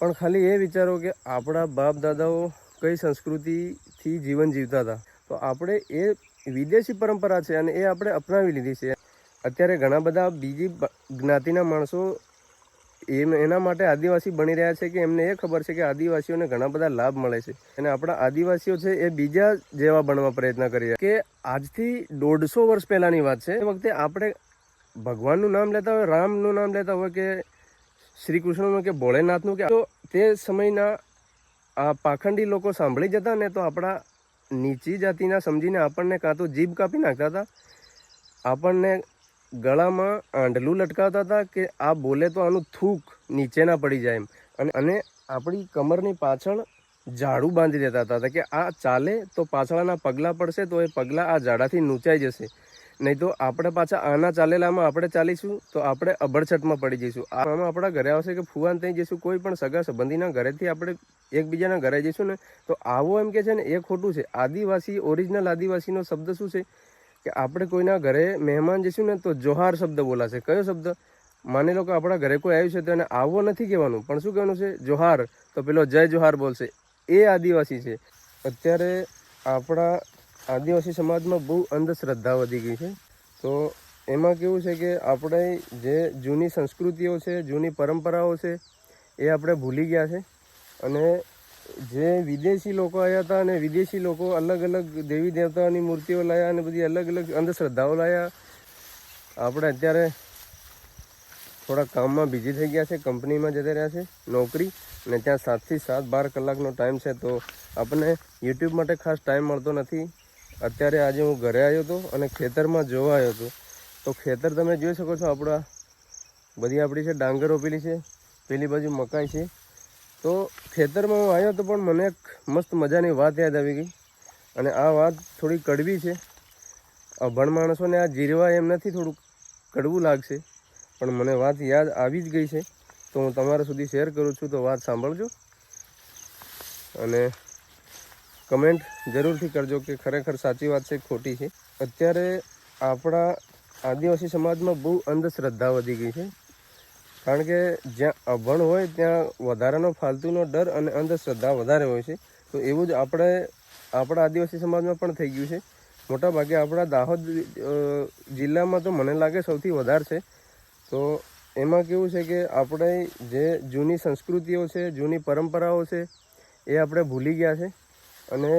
પણ ખાલી એ વિચારો કે આપણા બાપ દાદાઓ કઈ સંસ્કૃતિથી જીવન જીવતા હતા. તો આપણે એ વિદેશી પરંપરા છે અને એ આપણે અપનાવી લીધી છે. અત્યારે ઘણા બધા બીજી જ્ઞાતિના માણસો એમ એના માટે આદિવાસી બની રહ્યા છે કે એમને એ ખબર છે કે આદિવાસીઓને ઘણા બધા લાભ મળે છે. અને આપણા આદિવાસીઓ છે એ બીજા જેવા બનવા પ્રયત્ન કરી રહ્યા કે આજથી દોઢસો વર્ષ પહેલાંની વાત છે. એ વખતે આપણે ભગવાનનું નામ લેતા હોય, રામનું નામ લેતા હોય કે શ્રી કૃષ્ણનું કે ભોળેનાથનું કે તો તે સમયના આ પાખંડી લોકો સાંભળી જતા ને તો આપણા નીચી જાતિના સમજીને આપણને કાં તો જીભ કાપી નાખતા હતા, આપણને ગળામાં આંડલું લટકાવતા હતા કે આ બોલે તો આનું થૂક નીચે ના પડી જાય એમ. અને અને આપણી કમરની પાછળ ઝાડુ બાંધી દેતા હતા કે આ ચાલે તો પાછળના પગલાં પડશે તો એ પગલાં આ ઝાડાથી નૂંચાઈ જશે. નહીં તો આપણે પાછા આના ચાલેલામાં આપણે ચાલીશું, તો આપણે અભડછટમાં પડી જઈશું. આમાં આપણા ઘરે આવશે કે ફુવાન થઈ જઈશું, કોઈ પણ સગા સંબંધીના ઘરેથી આપણે એકબીજાના ઘરે જઈશું ને, તો આવો એમ કે છે ને, એ ખોટું છે. આદિવાસી ઓરિજિનલ આદિવાસીનો શબ્દ શું છે? કે આપણે કોઈના ઘરે મહેમાન જઈશું ને, તો જોહાર શબ્દ બોલાશે. કયો શબ્દ? માની લો કે આપણા ઘરે કોઈ આવ્યું છે, તો એને આવો નથી કહેવાનું. પણ શું કહેવાનું છે? જોહાર. તો પેલો જય જોહાર બોલશે. એ આદિવાસી છે. અત્યારે આપણા આદિવાસી સમાજમાં બહુ અંધશ્રદ્ધા વધી ગઈ છે. તો એમાં કેવું છે કે આપણે જે જૂની સંસ્કૃતિઓ છે, જૂની પરંપરાઓ છે, એ આપણે ભૂલી ગયા છે. અને જે વિદેશી લોકો આવ્યા હતા અને વિદેશી લોકો અલગ અલગ દેવી દેવતાઓની મૂર્તિઓ લાયા અને બધી અલગ અલગ અંધશ્રદ્ધાઓ લાયા. આપણે અત્યારે થોડા કામમાં બિઝી થઈ ગયા છે, કંપનીમાં જતા રહ્યા છે, નોકરી અને ત્યાં સાતથી સાત બાર કલાકનો ટાઈમ છે. તો આપણને યુટ્યુબ માટે ખાસ ટાઈમ મળતો નથી. અત્યારે આજે હું ઘરે આવ્યો હતો અને ખેતરમાં જોવા આવ્યો હતો. તો ખેતર તમે જોઈ શકો છો આપણા બધી આપણી છે, ડાંગર રોપેલી છે, પેલી બાજુ મકાઈ છે. તો ખેતરમાં હું આવ્યો હતો પણ મને એક મસ્ત મજાની વાત યાદ આવી ગઈ. અને આ વાત થોડી કડવી છે. અભણ માણસોને આ જીરવા એમ નથી થોડું કડવું લાગશે, પણ મને વાત યાદ આવી જ ગઈ છે. તો હું તમારા સુધી શેર કરું છું, તો વાત સાંભળજો. અને કમેન્ટ જરૂરથી કરજો કે ખરેખર સાચી વાત છે, ખોટી છે. અત્યારે આપણા આદિવાસી સમાજમાં બહુ અંધશ્રદ્ધા વધી ગઈ છે. કારણ કે જ્યાં અભણ હોય, ત્યાં વધારાનો ફાલતુનો ડર અને અંધશ્રદ્ધા વધારે હોય છે. તો એવું જ આપણે, આપણા આદિવાસી સમાજમાં પણ થઈ ગયું છે. મોટાભાગે આપણા દાહોદ જિલ્લામાં તો મને લાગે સૌથી વધારે છે. તો એમાં કેવું છે કે આપણે જે જૂની સંસ્કૃતિઓ છે, જૂની પરંપરાઓ છે, એ આપણે ભૂલી ગયા છે. અને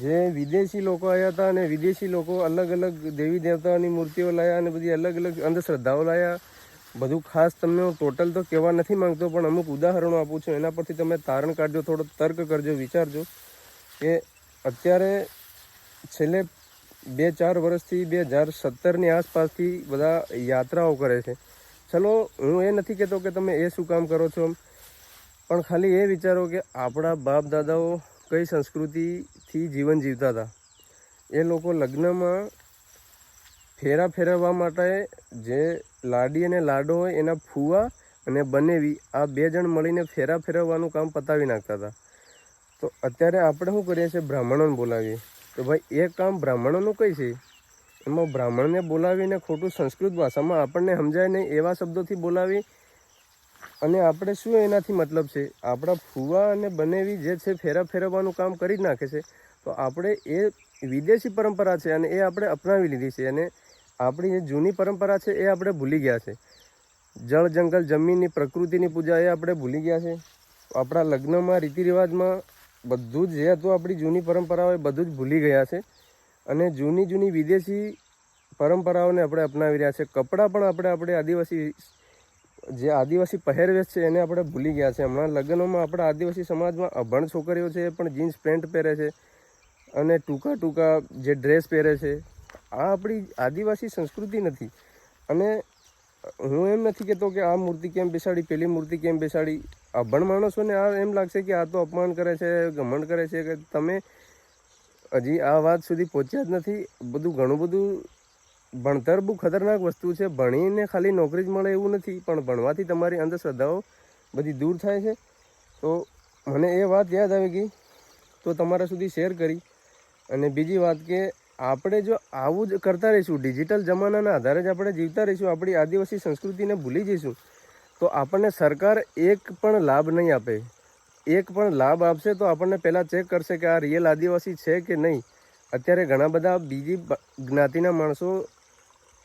જે વિદેશી લોકો આવ્યા હતા અને વિદેશી લોકો અલગ અલગ દેવી દેવતાઓની મૂર્તિઓ લાયા અને બધી અલગ અલગ અંધશ્રદ્ધાઓ લાયા. બધું ખાસ તમને હું ટોટલ તો કહેવા નથી માંગતો, પણ અમુક ઉદાહરણો આપું છું. એના પરથી તમે તારણ કાઢજો, થોડો તર્ક કરજો, વિચારજો કે અત્યારે છેલ્લે બે ચાર વર્ષથી બે હજાર સત્તરની આસપાસથી બધા યાત્રાઓ કરે છે. ચલો, હું એ નથી કહેતો કે તમે એ શું કામ કરો છો પણ ખાલી એ વિચારો કે આપણા બાપ દાદાઓ કઈ સંસ્કૃતિથી જીવન જીવતા હતા. એ લોકો લગ્નમાં ફેરા ફેરવવા માટે જે લાડી અને લાડો હોય એના ફૂવા અને બનેવી આ બે જણ મળીને ફેરા ફેરવવાનું કામ પતાવી નાખતા હતા. તો અત્યારે આપણે શું કરીએ છીએ? બ્રાહ્મણોને બોલાવીએ. તો ભાઈ, એ કામ બ્રાહ્મણોનું કઈ છે? એમાં બ્રાહ્મણને બોલાવીને ખોટું સંસ્કૃત ભાષામાં આપણને સમજાય નહીં એવા શબ્દોથી બોલાવી અને આપણે શું એનાથી મતલબ છે, આપણા ફુવા અને બનેવી જે છે, ફેરા ફેરવવાનું કામ કરી જ નાખે છે. તો આપણે એ વિદેશી પરંપરા છે અને એ આપણે અપનાવી લીધી છે અને આપણી જે જૂની પરંપરા છે, એ આપણે ભૂલી ગયા છે. જળ, જંગલ, જમીનની પ્રકૃતિની પૂજા એ આપણે ભૂલી ગયા છે. આપણા લગ્નમાં રીતિ રિવાજમાં બધું જ જે હતું આપણી જૂની પરંપરાઓ એ બધું જ ભૂલી ગયા છે. અને જૂની જૂની વિદેશી પરંપરાઓને આપણે અપનાવી રહ્યા છે. કપડાં પણ આપણે આપણે આદિવાસી જે આદિવાસી પહેરવેશ છે એને આપણે ભૂલી ગયા છે. હમણાં લગ્નોમાં આપણા આદિવાસી સમાજમાં અભણ છોકરીઓ છે પણ જીન્સ પેન્ટ પહેરે છે અને ટૂંકા ટૂંકા જે ડ્રેસ પહેરે છે. આ આપણી આદિવાસી સંસ્કૃતિ નથી. અને હું એમ નથી કહેતો કે આ મૂર્તિ કેમ બેસાડી, પેલી મૂર્તિ કેમ બેસાડી. અભણ માણસોને આ એમ લાગશે કે આ તો અપમાન કરે છે, ઘમંડ કરે છે કે તમે હજી આ વાત સુધી પહોંચ્યા જ નથી. બધું ઘણું બધું ભણતર બહુ ખતરનાક વસ્તુ છે. ભણીને ખાલી નોકરી જ મળે એવું નથી, પણ ભણવાથી તમારી અંધશ્રદ્ધાઓ બધી દૂર થાય છે. તો મને એ વાત યાદ આવી ગઈ. તો તમારા સુધી શેર કરી. અને બીજી વાત કે આપણે જો આવું જ કરતા રહીશું, ડિજિટલ જમાનાના આધારે જ આપણે જીવતા રહીશું, આપણી આદિવાસી સંસ્કૃતિને ભૂલી જઈશું, તો આપણને સરકાર એક પણ લાભ નહીં આપે. એક પણ લાભ આપશે તો આપણને પહેલાં ચેક કરશે કે આ રિયલ આદિવાસી છે કે નહીં. અત્યારે ઘણા બધા બીજી જ્ઞાતિના માણસો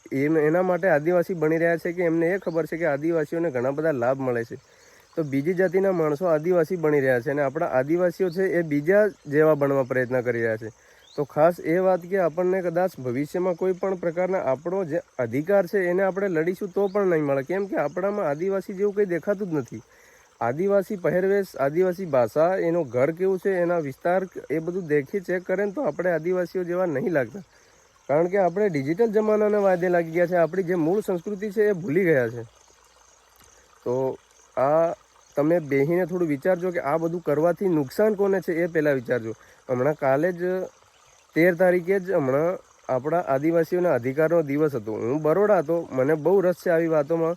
એના માટે આદિવાસી બની રહ્યા છે કે એમને એ ખબર છે કે આદિવાસીઓને ઘણા બધા લાભ મળે છે. તો બીજી જાતિના માણસો આદિવાસી બની રહ્યા છે અને આપણા આદિવાસીઓ છે એ બીજા જેવા બનવા પ્રયત્ન કરી રહ્યા છે. તો ખાસ એ વાત કે આપણને કદાચ ભવિષ્યમાં કોઈ પણ પ્રકારના આપણો જે અધિકાર છે એને આપણે લડીશું તો પણ નહીં મળે. કેમ કે આપણામાં આદિવાસી જેવું કંઈ દેખાતું જ નથી. આદિવાસી પહેરવેશ, આદિવાસી ભાષા, એનું ઘર કેવું છે, એના વિસ્તાર એ બધું દેખી ચેક કરે તો આપણે આદિવાસીઓ જેવા નહીં લાગતા. કારણ કે આપણે ડિજિટલ જમાનાને વાદે લાગી ગયા છે. આપણી જે મૂળ સંસ્કૃતિ છે એ ભૂલી ગયા છે. તો આ તમે બેહીને થોડું વિચારજો કે આ બધું કરવાથી નુકસાન કોને છે એ પહેલાં વિચારજો. હમણાં કાલે જ તેર તારીખે જ હમણાં આપણા આદિવાસીઓના અધિકારનો દિવસ હતો. હું બરોડા હતો. મને બહુ રસ છે આવી વાતોમાં.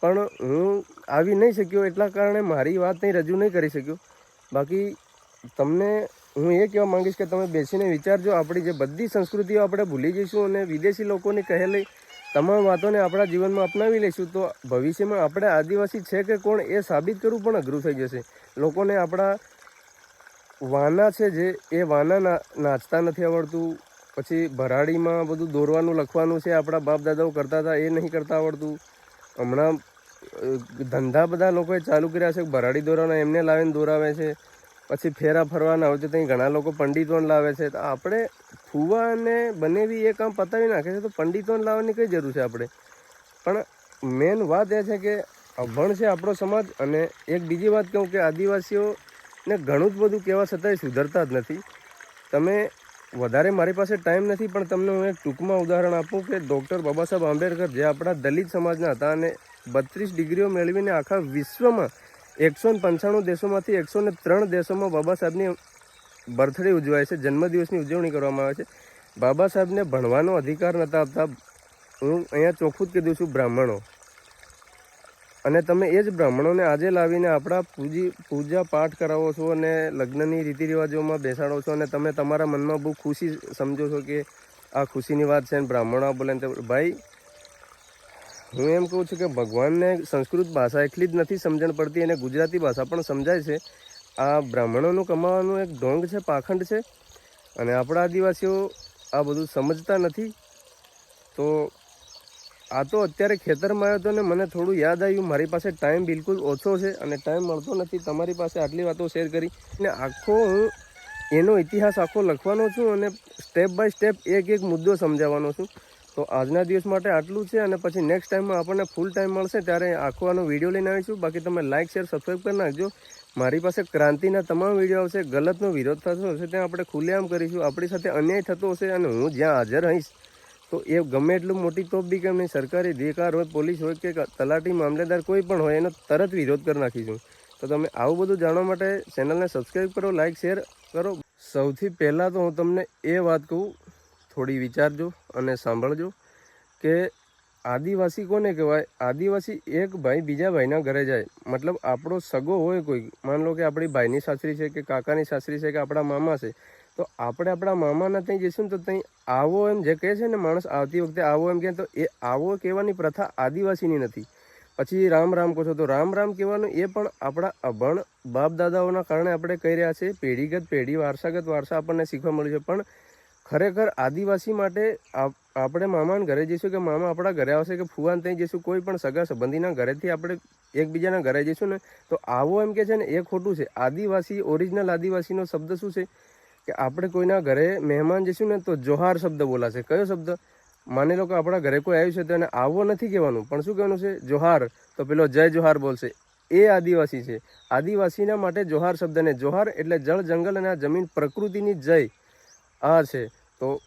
પણ હું આવી નહીં શક્યો એટલા કારણે મારી વાત નહીં રજૂ નહીં કરી શક્યો. બાકી તમને હું એ કહેવા માંગીશ કે તમે બેસીને વિચારજો, આપણી જે બધી સંસ્કૃતિઓ આપણે ભૂલી જઈશું અને વિદેશી લોકોની કહેલી તમામ વાતોને આપણા જીવનમાં અપનાવી લઈશું, તો ભવિષ્યમાં આપણે આદિવાસી છે કે કોણ એ સાબિત કરવું પણ અઘરું થઈ જશે. લોકોને આપણા વાના છે જે, એ વાના નાચતા નથી આવડતું. પછી ભરાડીમાં બધું દોરવાનું, લખવાનું છે, આપણા બાપ દાદાઓ કરતા હતા, એ નહીં કરતા આવડતું. હમણાં ધંધા બધા લોકોએ ચાલુ કર્યા છે, ભરાડી દોરવાના એમને લાવીને દોરાવે છે. પછી ફેરા ફરવાના હોય છે, ત્યાં ઘણા લોકો પંડિતોને લાવે છે. તો આપણે ફુવાને બનેવી એ કામ પતાવી નાખે છે, તો પંડિતોને લાવવાની કઈ જરૂર છે આપણે? પણ મેન વાત એ છે કે અભણ છે આપણો સમાજ, અને એક બીજી વાત કહું કે આદિવાસીઓને ઘણું જ બધું કહેવા છતાંય સુધરતા જ નથી. તમે વધારે મારી પાસે ટાઈમ નથી, પણ તમને હું એક ટૂંકમાં ઉદાહરણ આપું કે ડૉક્ટર બાબા સાહેબ આંબેડકર જે આપણા દલિત સમાજના હતા અને બત્રીસ ડિગ્રીઓ મેળવીને આખા વિશ્વમાં એકસો ને પંચાણું દેશોમાંથી એકસો ને ત્રણ દેશોમાં બાબા સાહેબની બર્થડે ઉજવાય છે. જન્મદિવસની ઉજવણી કરવામાં આવે છે. બાબા સાહેબને ભણવાનો અધિકાર નહોતા આપતા. હું અહીંયા ચોખ્ખું જ કીધું છું, બ્રાહ્મણો. અને તમે એ જ બ્રાહ્મણોને આજે લાવીને આપણા પૂજી, પૂજા પાઠ કરાવો છો અને લગ્નની રીતિ રિવાજોમાં બેસાડો છો અને તમે તમારા મનમાં બહુ ખુશી સમજો છો કે આ ખુશીની વાત છે અને બ્રાહ્મણો બોલે ભાઈ હું એમ કહું છું કે ભગવાનને સંસ્કૃત ભાષા એટલી જ નથી સમજણ પડતી અને ગુજરાતી ભાષા પણ સમજાય છે. આ બ્રાહ્મણોનું કમાવાનું એક ઢોંગ છે, પાખંડ છે અને આપણા આદિવાસીઓ આ બધું સમજતા નથી. તો આ તો અત્યારે ખેતરમાં આવ્યો હતો ને મને થોડું યાદ આવ્યું, મારી પાસે ટાઈમ બિલકુલ ઓછો છે અને ટાઈમ મળતો નથી. તમારી પાસે આટલી વાતો શેર કરી અને આખો હું એનો ઇતિહાસ આખો લખવાનો છું અને સ્ટેપ બાય સ્ટેપ એક એક મુદ્દો સમજાવવાનો છું. તો આજના દિવસ માટે આટલું છે અને પછી નેક્સ્ટ ટાઈમમાં આપણને ફૂલ ટાઈમ મળશે ત્યારે આખો આનો વીડિયો લઈને આવીશું. બાકી તમે લાઇક શેર સબસ્ક્રાઈબ કરી નાખજો. મારી પાસે ક્રાંતિના તમામ વીડિયો આવશે, ગલતનો વિરોધ થતો હશે, ત્યાં આપણે ખુલ્લેઆમ કરીશું. આપણી સાથે અન્યાય થતો હશે અને હું જ્યાં હાજર રહીશ, તો એ ગમે એટલું મોટી તોપ બી કેમ નહીં સરકારી અધિકાર હોય, પોલીસ હોય કે તલાટી મામલેદાર કોઈ પણ હોય, એનો તરત વિરોધ કરી નાખીશું. તો તમે આવું બધું જાણવા માટે ચેનલને સબસ્ક્રાઈબ કરો લાઇક શેર કરો. સૌથી પહેલાં તો હું તમને એ વાત કહું થોડી વિચારજો અને સાંભળજો કે આદિવાસી કોને કહેવાય? આદિવાસી એક ભાઈ બીજા ભાઈના ઘરે જાય. મતલબ આપણો સગો હોય કોઈ, માન લો કે આપણી ભાઈની સાસરી છે કે કાકાની સાસરી છે કે આપણા મામા છે, તો આપણે આપણા મામાના ત્યાં જઈશું તો ત્યાં આવો એમ જે કહે છે ને માણસ આવતી વખતે આવો એમ કહે તો એ આવો કહેવાની પ્રથા આદિવાસીની નથી. પછી રામ રામ કહો છો તો રામ રામ કહેવાનું એ પણ આપણા અભણ બાપ દાદાઓના કારણે આપણે કહી રહ્યા છે પેઢીગત પેઢી, વારસાગત વારસા આપણને શીખવા મળ્યું છે. પણ ખરેખર આદિવાસી માટે આપ- આપણે મામાના ઘરે જઈશું કે મામા આપણા ઘરે આવશે કે ફુવાન ત્યાં જઈશું, કોઈ પણ સગા સંબંધીના ઘરેથી આપણે એકબીજાના ઘરે જઈશું ને, તો આવો એમ કે છે ને, એ ખોટું છે. આદિવાસી ઓરિજિનલ આદિવાસીનો શબ્દ શું છે? કે આપણે કોઈના ઘરે મહેમાન જઈશું ને, તો જોહાર શબ્દ બોલાશે. કયો શબ્દ? માની લો કે આપણા ઘરે કોઈ આવ્યું છે, તો એને આવો નથી કહેવાનું. પણ શું કહેવાનું છે? જોહાર. તો પેલો જય જોહાર બોલશે. એ આદિવાસી છે. આદિવાસીના માટે જોહાર શબ્દ ને, જોહાર એટલે જળ જંગલ અને જમીન પ્રકૃતિની જય. આ છે. તો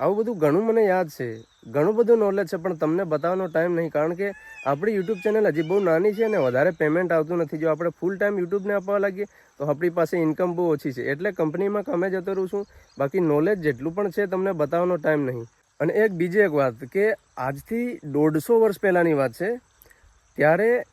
આવું બધું ઘણું મને યાદ છે. ઘણું બધું નોલેજ છે, પણ તમને બતાવવાનો ટાઈમ નહીં. કારણ કે આપણી યુટ્યુબ ચેનલ હજી બહુ નાની છે અને વધારે પેમેન્ટ આવતું નથી. જો આપણે ફૂલ ટાઈમ યુટ્યુબને આપવા લાગીએ, તો આપણી પાસે ઇન્કમ બહુ ઓછી છે. એટલે કંપનીમાં કામે જતો રહું છું. બાકી નોલેજ જેટલું પણ છે, તમને બતાવવાનો ટાઈમ નહીં. અને એક બીજી એક વાત કે આજથી દોઢસો વર્ષ પહેલાંની વાત છે. ત્યારે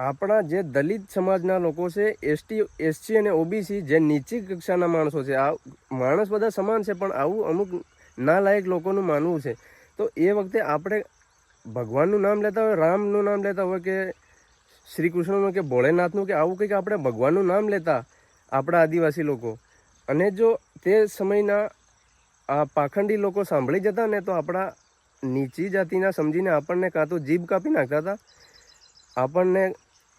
આપણા જે દલિત સમાજના લોકો છે, એસટી, એસસી અને ઓબીસી જે નીચી કક્ષાના માણસો છે, આ માણસ બધા સમાન છે, પણ આવું અમુક નાલાયક લોકોનું માનવું છે. તો એ વખતે આપણે ભગવાનનું નામ લેતા હોય, રામનું નામ લેતા હોય કે શ્રી કૃષ્ણનું કે ભોળેનાથનું કે આવું કંઈક આપણે ભગવાનનું નામ લેતા આપણા આદિવાસી લોકો. અને જો તે સમયના આ પાખંડી લોકો સાંભળી જતા ને તો આપણા નીચી જાતિના સમજીને આપણને કાં તો જીભ કાપી નાખતા હતા. આપણને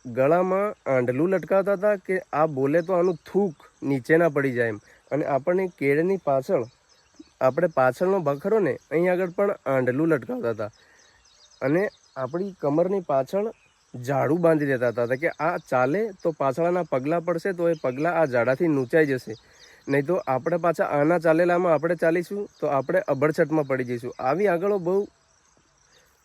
ગળામાં આંડલું લટકાવતા હતા કે આ બોલે તો આનું થૂક નીચે ના પડી જાય એમ. અને આપણને કેળની પાછળ, આપણે પાછળનો બખરો ને અહીં આગળ પણ આંડલું લટકાવતા હતા. અને આપણી કમરની પાછળ ઝાડું બાંધી દેતા હતા કે આ ચાલે તો પાછળના પગલાં પડશે તો એ પગલાં આ ઝાડાથી નૂંચાઈ જશે. નહીં તો આપણે પાછા આના ચાલેલામાં આપણે ચાલીશું તો આપણે અભડછટમાં પડી જઈશું. આવી આગળ બહુ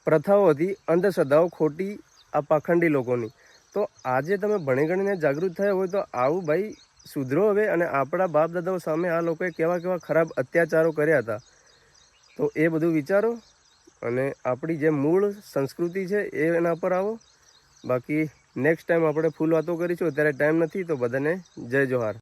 પ્રથાઓ હતી, અંધશ્રદ્ધાઓ ખોટી આ પાખંડી લોકોની. તો આજે તમે ભણી ગણીને જાગૃત થયા હોય તો આવું ભાઈ સુધરો હવે અને આપણા બાપ દાદાઓ સામે આ લોકોએ કેવા કેવા ખરાબ અત્યાચારો કર્યા હતા. તો એ બધું વિચારો અને આપણી જે મૂળ સંસ્કૃતિ છે એ એના પર આવો. બાકી નેક્સ્ટ ટાઈમ આપણે ફૂલ વાતો કરીશું, અત્યારે ટાઈમ નથી, તો બધાને જય જોહાર.